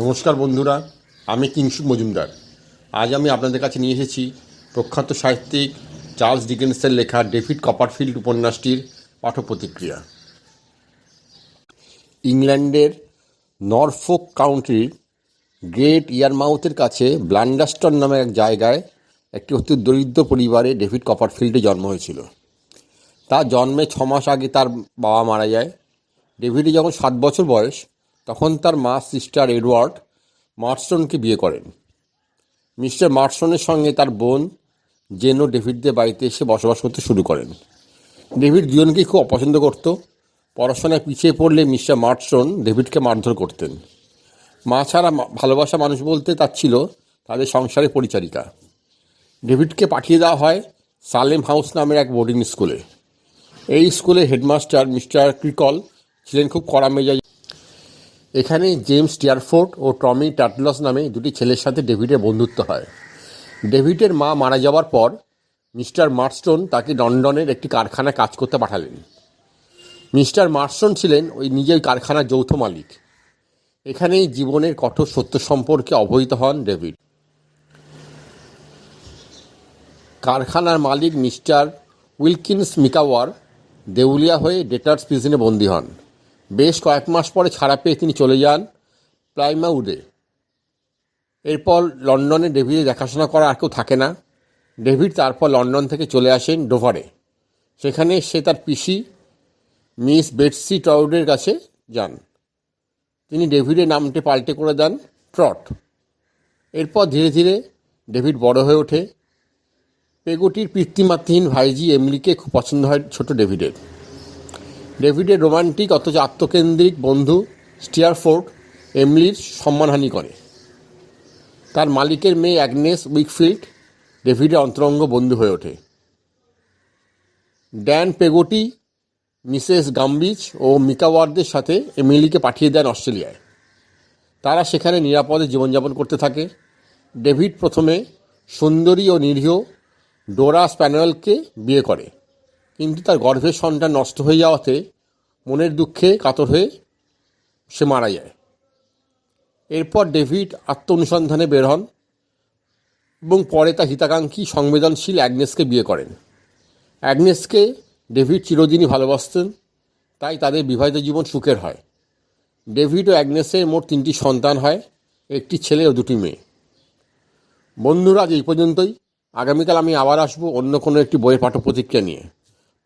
নমস্কার বন্ধুরা, আমি কিংসু মজুমদার। আজ আমি আপনাদের কাছে নিয়ে এসেছি প্রখ্যাত সাহিত্যিক চার্লস ডিকেন্সের লেখা ডেভিড কপারফিল্ড উপন্যাসটির পাঠ প্রতিক্রিয়া ইংল্যান্ডের নরফোক কাউন্টির গ্রেট ইয়ারমাউথের কাছে ব্লান্ডাস্টন নামে এক জায়গায় একটি অতি দরিদ্র পরিবারে ডেভিড কপারফিল্ডে জন্ম হয়েছিল। তার জন্মে ছ মাস আগে তার বাবা মারা যায়। ডেভিডে যখন সাত বছর বয়স তখন তার মা সিস্টার এডওয়ার্ড মার্সটনকে বিয়ে করেন। মিস্টার মার্সটনের সঙ্গে তার বোন জেনো ডেভিডদের বাড়িতে এসে বসবাস করতে শুরু করেন। ডেভিড দুজনকেই খুব অপছন্দ করত। পড়াশোনায় পিছিয়ে পড়লে মিস্টার মার্সটন ডেভিডকে মারধর করতেন। মা ছাড়া ভালোবাসা মানুষ বলতে তার ছিল তাদের সংসারের পরিচারিকা। ডেভিডকে পাঠিয়ে দেওয়া হয় সালেম হাউস নামের এক বোর্ডিং স্কুলে। এই স্কুলের হেডমাস্টার মিস্টার ক্রিকল ছিলেন খুব কড়া মেজাজ। এখানে জেমস টিয়ারফোর্ড ও টমি টাটলস নামে দুটি ছেলের সাথে ডেভিডের বন্ধুত্ব হয়। ডেভিডের মা মারা যাওয়ার পর, মিস্টার মার্স্টন তাকে লন্ডনের একটি কারখানায় কাজ করতে পাঠালেন। মিস্টার মার্স্টন ছিলেন ওই নিজের কারখানার যৌথ মালিক। এখানেই জীবনের কঠোর সত্য সম্পর্কে অবহিত হন ডেভিড। কারখানার মালিক মিস্টার উইলকিন্স মিকাওয়ার দেউলিয়া হয়ে ডেটার্স প্রিজনে বন্দী হন। বেশ কয়েক মাস পরে ছাড়া পেয়ে তিনি চলে যান প্লাইমাউডে। এরপর লন্ডনে ডেভিডের দেখাশোনা করা আর কেউ থাকে না। ডেভিড তারপর লন্ডন থেকে চলে আসেন ডোভারে। সেখানে সে তার পিসি, মিস বেটসি ট্রাউডের কাছে যান। তিনি ডেভিডের নামটি পাল্টে করে দেন, ট্রট। এরপর ধীরে ধীরে ডেভিড বড় হয়ে ওঠে। পেগুটির পিতৃমাতৃহীন ভাইজি এমলিকে খুব পছন্দ হয় ছোট ডেভিডের। ডেভিডের রোমান্টিক অথচ আত্মকেন্দ্রিক বন্ধু স্টিয়ারফোর্ড এমলির সম্মানহানি করে। তার মালিকের মেয়ে অ্যাগনেস উইকফিল্ড ডেভিডের অন্তরঙ্গ বন্ধু হয়ে ওঠে। ড্যান পেগোটি, মিসেস গাম্বিচ ও মিকাওয়ারদের সাথে এমিলিকে পাঠিয়ে দেন অস্ট্রেলিয়ায়। তারা সেখানে নিরাপদে জীবনযাপন করতে থাকে। ডেভিড প্রথমে সুন্দরী ও নিরীহ ডোরা স্প্যানুয়েলকে বিয়ে করে। কিন্তু তার গর্ভের সন্তান নষ্ট হয়ে যাওয়াতে মনের দুঃখে কাতর হয়ে সে মারা যায়। এরপর ডেভিড আত্ম অনুসন্ধানে বের হন এবং পরে তার হিতাকাঙ্ক্ষী সংবেদনশীল অ্যাগনেসকে বিয়ে করেন। অ্যাগনেসকে ডেভিড চিরদিনই ভালোবাসতেন, তাই তাদের বিবাহিত জীবন সুখের হয়। ডেভিড ও অ্যাগনেসের মোট তিনটি সন্তান হয়, একটি ছেলে ও দুটি মেয়ে। বন্ধুরা, আজ এই পর্যন্তই। আগামীকাল আমি আবার আসব অন্য কোনো একটি বইয়ের পাঠ্য প্রতিক্রিয়া নিয়ে।